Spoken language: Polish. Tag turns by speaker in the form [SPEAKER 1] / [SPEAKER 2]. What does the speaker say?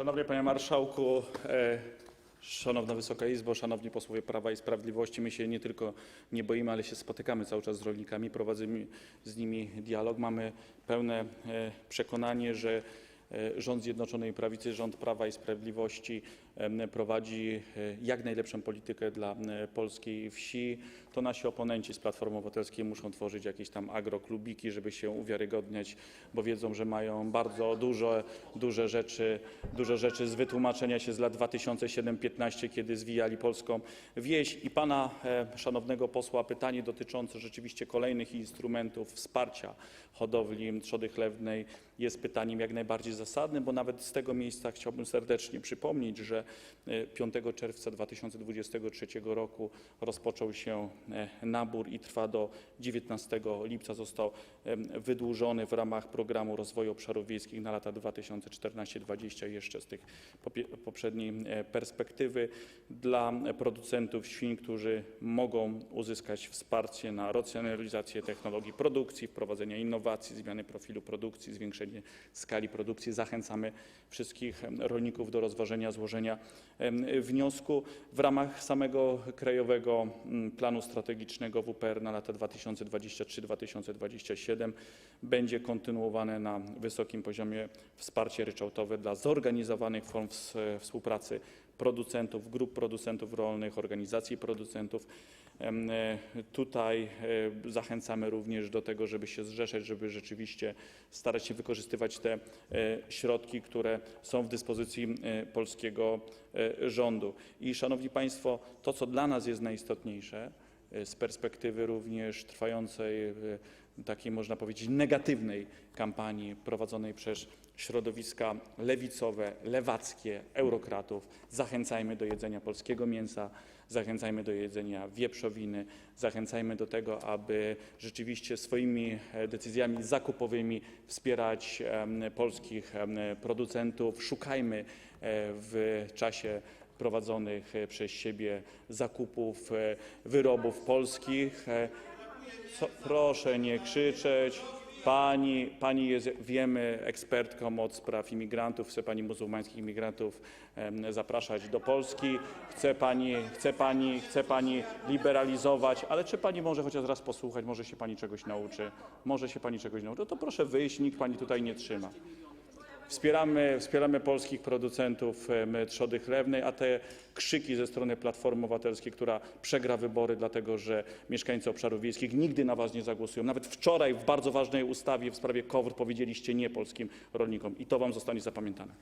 [SPEAKER 1] Szanowny Panie Marszałku, e, Szanowna Wysoka Izbo, Szanowni Posłowie Prawa i Sprawiedliwości, my się nie tylko nie boimy, ale się spotykamy cały czas z rolnikami, prowadzimy z nimi dialog. Mamy pełne e, przekonanie, że rząd Zjednoczonej Prawicy, rząd Prawa i Sprawiedliwości prowadzi e, jak najlepszą politykę dla e, polskiej wsi. To nasi oponenci z Platformy Obywatelskiej muszą tworzyć jakieś tam agroklubiki, żeby się uwiarygodniać, bo wiedzą, że mają bardzo dużo, duże rzeczy, duże rzeczy z wytłumaczenia się z lat 2007-15, kiedy zwijali polską wieś. I pana e, szanownego posła pytanie dotyczące rzeczywiście kolejnych instrumentów wsparcia hodowli trzody chlewnej jest pytaniem jak najbardziej zasadnym, bo nawet z tego miejsca chciałbym serdecznie przypomnieć, że e, 5 czerwca 2023 roku rozpoczął się e, nabór i trwa do 19 lipca. Został wydłużony w ramach programu rozwoju obszarów wiejskich na lata 2014-2020 jeszcze z tych poprzedniej e, perspektywy dla producentów świń, którzy mogą uzyskać wsparcie na racjonalizację technologii produkcji, wprowadzenia innowacji, zmiany profilu produkcji, zwiększenie skali produkcji. Zachęcamy wszystkich rolników do rozważenia złożenia wniosku w ramach samego Krajowego mm, Planu Strategicznego WPR na lata 2023-2027 będzie kontynuowane na wysokim poziomie wsparcie ryczałtowe dla zorganizowanych form ws- współpracy producentów, grup producentów rolnych, organizacji producentów. E, Tutaj e, zachęcamy również do tego, żeby się zrzeszać, żeby rzeczywiście starać się wykorzystywać te e, środki, które są w dyspozycji polskiego rządu. I szanowni państwo, to co dla nas jest najistotniejsze z perspektywy również trwającej e, takiej można powiedzieć negatywnej kampanii prowadzonej przez środowiska lewicowe, lewackie, eurokratów. Zachęcajmy do jedzenia polskiego mięsa, zachęcajmy do jedzenia wieprzowiny, zachęcajmy do tego, aby rzeczywiście swoimi e, decyzjami zakupowymi wspierać polskich producentów. Szukajmy e, w czasie prowadzonych e, przez siebie zakupów e, wyrobów polskich. E, proszę nie krzyczeć. Pani, jest, wiemy, ekspertką od spraw imigrantów, chce pani muzułmańskich imigrantów zapraszać do Polski, chce pani, chce, pani, chce pani liberalizować, ale czy pani może chociaż raz posłuchać, może się pani czegoś nauczy, może się pani czegoś nauczy, no to proszę wyjść, nikt pani tutaj nie trzyma. Wspieramy, polskich producentów trzody chlewnej, a te krzyki ze strony Platformy Obywatelskiej, która przegra wybory, dlatego że mieszkańcy obszarów wiejskich nigdy na was nie zagłosują. Nawet wczoraj w bardzo ważnej ustawie w sprawie KOWR powiedzieliście nie polskim rolnikom i to wam zostanie zapamiętane.